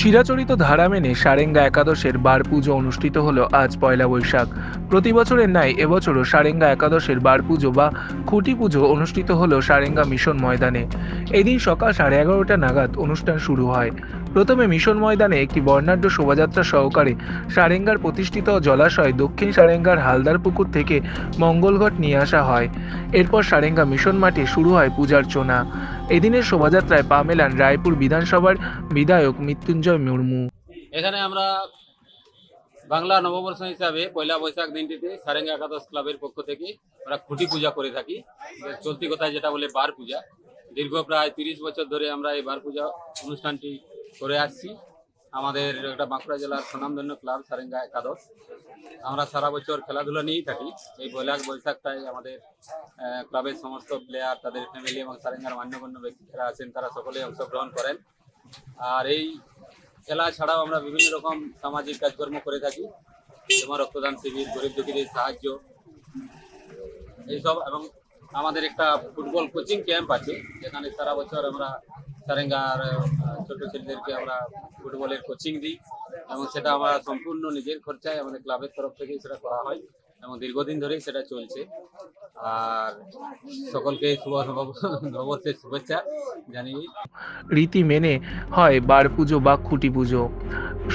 চিরাচরিত ধারা মেনে সারেঙ্গা একাদশের বার পুজো অনুষ্ঠিত হলো আজ পয়লা বৈশাখ। প্রতি বছরের ন্যায় এবছরও সারেঙ্গা একাদশের বার পুজো বা খুঁটি পুজো অনুষ্ঠিত হলো সারেঙ্গা মিশন ময়দানে। এদিন সকাল সাড়ে এগারোটা নাগাদ অনুষ্ঠান শুরু হয়। প্রথমে মিশন ময়দানে একটি বর্ণাঢ্য শোভাযাত্রা সহকারে সারেঙ্গার প্রতিষ্ঠিত জলাশয় দক্ষিণ সারেঙ্গার হালদার পুকুর থেকে মঙ্গলঘট নিয়ে আসা হয়। এরপর সারেঙ্গা মিশন মাঠে শুরু হয় পূজার্চনা। এদিনের শোভাযাত্রায় পা মেলান রায়পুর বিধানসভার বিধায়ক মৃত্যুঞ্জয় মুর্মু। এখানে আমরা বাংলা নববর্ষ হিসাবে পয়লা বৈশাখ দিনটিতে সারেঙ্গা একাদশ ক্লাবের পক্ষ থেকে আমরা খুঁটি পূজা করে থাকি। চলতি কথায় যেটা বলে বার পূজা। দীর্ঘ প্রায় তিরিশ বছর ধরে আমরা এই বার পূজা অনুষ্ঠানটি করে আসছি। আমাদের একটা বাঁকুড়া জেলার স্বনামধন্য ক্লাব, সারেঙ্গা একাদশ। আমরা সারা বছর খেলাধুলা নিয়েই থাকি। এই পয়লা বৈশাখটাই আমাদের ক্লাবের সমস্ত প্লেয়ার তাদের ফ্যামিলি এবং সারেঙ্গার মান্যগণ্য ব্যক্তি যারা আছেন, তারা সকলেই অংশগ্রহণ করেন। আর এই খেলা ছাড়াও আমরা বিভিন্ন রকম সামাজিক কাজকর্ম করে থাকি। যেমন রক্তদান শিবির, গরিব দুঃখীদের সাহায্য। এইসব এবং আমাদের একটা ফুটবল কোচিং ক্যাম্প আছে, যেখানে সারা বছর আমরা সারেঙ্গার ছোট ছেলেদেরকে আমরা ফুটবলের কোচিং দিই এবং সেটা আমরা সম্পূর্ণ নিজের খরচায় আমাদের ক্লাবের তরফ থেকেই সেটা করা হয় এবং দীর্ঘদিন ধরেই সেটা চলছে। আর সকলকে শুভেচ্ছা জানিয়ে রীতি মেনে হয় বার পুজো বা খুঁটি পুজো।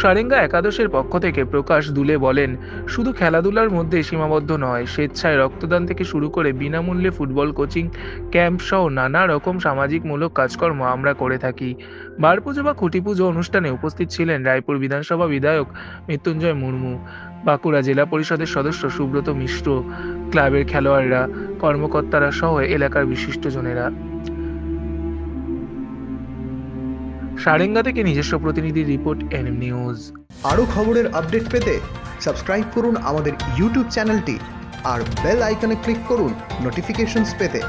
সারেঙ্গা একাদশের পক্ষ থেকে প্রকাশ দুলে বলেন, শুধু খেলাধুলার মধ্যে সীমাবদ্ধ নয়, স্বেচ্ছায় রক্তদান থেকে শুরু করে বিনামূল্যে ফুটবল, কোচিং, ক্যাম্প সহ নানা রকম সামাজিকমূলক কাজকর্ম আমরা করে থাকি। বার পুজো বা খুঁটি পুজো অনুষ্ঠানে উপস্থিত ছিলেন রায়পুর বিধানসভা বিধায়ক মৃত্যুঞ্জয় মুর্মু, বাঁকুড়া জেলা পরিষদের সদস্য সুব্রত মিশ্র ক্লাবের খেলোয়াড়রা, কর্মকর্তারা সহ এলাকার বিশিষ্টজনেরা সারেঙ্গা থেকে নিজস্ব প্রতিনিধি রিপোর্ট এনএম নিউজ। আরও খবরের আপডেট পেতে সাবস্ক্রাইব করুন আমাদের ইউটিউব চ্যানেলটি আর বেল আইকনে ক্লিক করুন নোটিফিকেশনস পেতে।